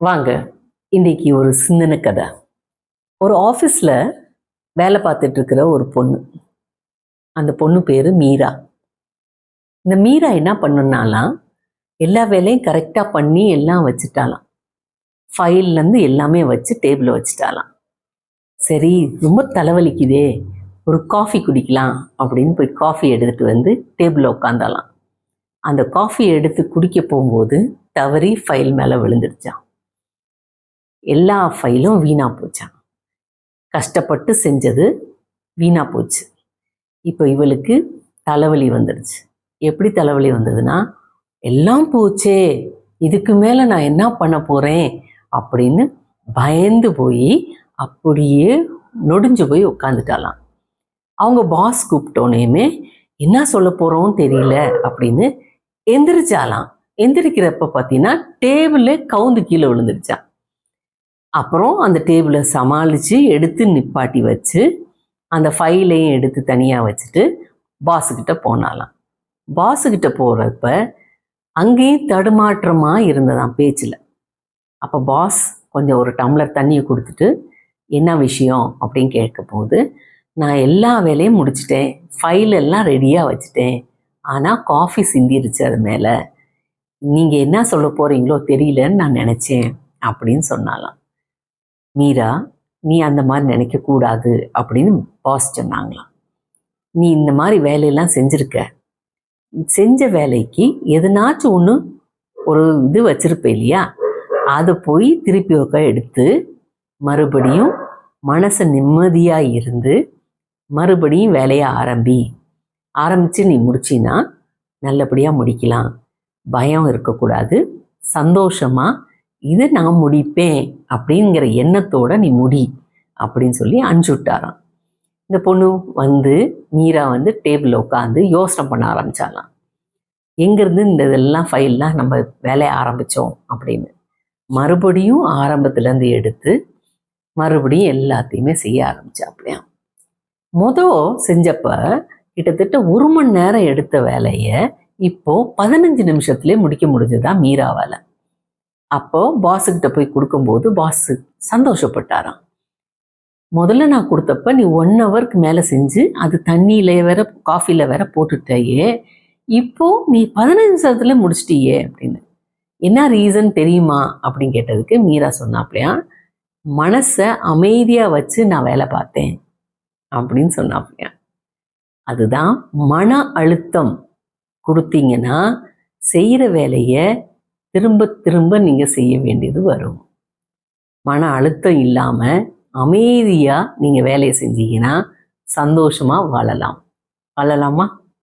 வாங்க இன்னைக்கு ஒரு சிந்தன கதை. ஒரு ஆஃபீஸில் வேலை பார்த்துட்டு இருக்கிற ஒரு பொண்ணு. அந்த பொண்ணு பேர் மீரா. இந்த மீரா என்ன பண்ணுனாலாம் எல்லா வேலையும் கரெக்டாக பண்ணி எல்லாம் வச்சுட்டாலாம் ஃபைல்லேருந்து எல்லாமே வச்சு டேபிளில் வச்சுட்டாலாம் சரி ரொம்ப தலைவலிக்குதே ஒரு காஃபி குடிக்கலாம் அப்படின்னு போய் காஃபி எடுத்துகிட்டு வந்து டேபிளில் உட்காந்தாலாம் அந்த காஃபி எடுத்து குடிக்க போகும்போது தவறி ஃபைல் மேலே விழுந்துடுச்சான் எல்லா ஃபைலும் வீணாக போச்சான் கஷ்டப்பட்டு செஞ்சது வீணாக போச்சு. இப்போ இவளுக்கு தலைவலி வந்துடுச்சு. எப்படி தலைவலி வந்ததுன்னா எல்லாம் போச்சே இதுக்கு மேலே நான் என்ன பண்ண போகிறேன் அப்படின்னு பயந்து போய் அப்படியே நொடிஞ்சு போய் உட்காந்துட்டாலாம் அவங்க பாஸ் கூப்பிட்டோன்னேயுமே என்ன சொல்ல போகிறோம் தெரியல அப்படின்னு எந்திரிச்சாலாம் எந்திரிக்கிறப்ப பார்த்தீங்கன்னா டேபிளே கவுந்து கீழே விழுந்துருச்சான் அப்புறம் அந்த டேபிளை சமாளித்து எடுத்து நிப்பாட்டி வச்சு அந்த ஃபைலையும் எடுத்து தனியாக வச்சுட்டு பாஸுக்கிட்ட போனாலாம். பாஸுக்கிட்ட போகிறப்ப அங்கேயும் தடுமாற்றமாக இருந்ததாம் பேச்சில். அப்போ பாஸ் கொஞ்சம் ஒரு டம்ளர் தண்ணியை கொடுத்துட்டு என்ன விஷயம்? அப்படின்னு கேட்க போது நான் எல்லா வேலையும் முடிச்சிட்டேன். ஃபைல் எல்லாம் ரெடியாக வச்சுட்டேன். ஆனால் காஃபி சிந்திருச்சு அது மேலே. நீங்கள் என்ன சொல்ல போகிறீங்களோ தெரியலன்னு நான் நினச்சேன். அப்படின்னு சொன்னாலாம். மீரா நீ அந்த மாதிரி நினைக்கக்கூடாது அப்படின்னு பாஸ் சொன்னாங்களாம். நீ இந்த மாதிரி வேலையெல்லாம் செஞ்சுருக்க. செஞ்ச வேலைக்கு எதனாச்சும் ஒன்று ஒரு இது வச்சுருப்ப இல்லையா? அதை போய் திருப்பி ஒக்க எடுத்து மறுபடியும் மனசை நிம்மதியாக இருந்து மறுபடியும் வேலையை ஆரம்பி. ஆரம்பித்து நீ முடிச்சின்னா நல்லபடியாக முடிக்கலாம். பயம் இருக்கக்கூடாது. சந்தோஷமாக இது நான் முடிப்பேன் அப்படிங்கிற எண்ணத்தோட நீ முடி அப்படின்னு சொல்லி அனுப்பிச்சு விட்டாராம் இந்த பொண்ணு வந்து மீரா வந்து டேபிளில் உட்காந்து யோசனை பண்ண ஆரம்பிச்சாலாம் எங்கேருந்து இந்த இதெல்லாம் ஃபைல்லாம் நம்ம வேலையை ஆரம்பித்தோம் அப்படின்னு. மறுபடியும் ஆரம்பத்துலேருந்து எடுத்து மறுபடியும் எல்லாத்தையுமே செய்ய ஆரம்பிச்சாப்லையாம். மொதல் செஞ்சப்ப கிட்டத்தட்ட ஒரு மணி நேரம் எடுத்த வேலையை இப்போ பதினஞ்சு நிமிஷத்துலேயே முடிக்க முடிஞ்சதா மீராவால். அப்போ பாஸுக்கிட்ட போய் கொடுக்கும்போது பாஸ் சந்தோஷப்பட்டாராம். முதல்ல நான் கொடுத்தப்ப நீ ஒன் ஹவருக்கு மேலே செஞ்சு அது தண்ணியில் வேற காஃபியில் வேற போட்டுட்டாயே இப்போ நீ பதினஞ்சு நிமிஷத்துல முடிச்சிட்டியே அப்படின்னு. என்ன ரீசன் தெரியுமா அப்படின்னு கேட்டதுக்கு மீரா சொன்னாப்லையா மனசை அமைதியாக வச்சு நான் வேலை பார்த்தேன் அப்படின்னு சொன்னாப்லையா. அதுதான் மன அழுத்தம். கொடுத்தீங்கன்னா செய்கிற வேலையை திரும்ப திரும்ப நீங்கள் செய்ய வேண்டியது வரும். மன அழுத்தம் இல்லாமல் அமைதியாக நீங்கள் வேலையை செஞ்சீங்கன்னா சந்தோஷமாக வாழலாம். வாழலாமா?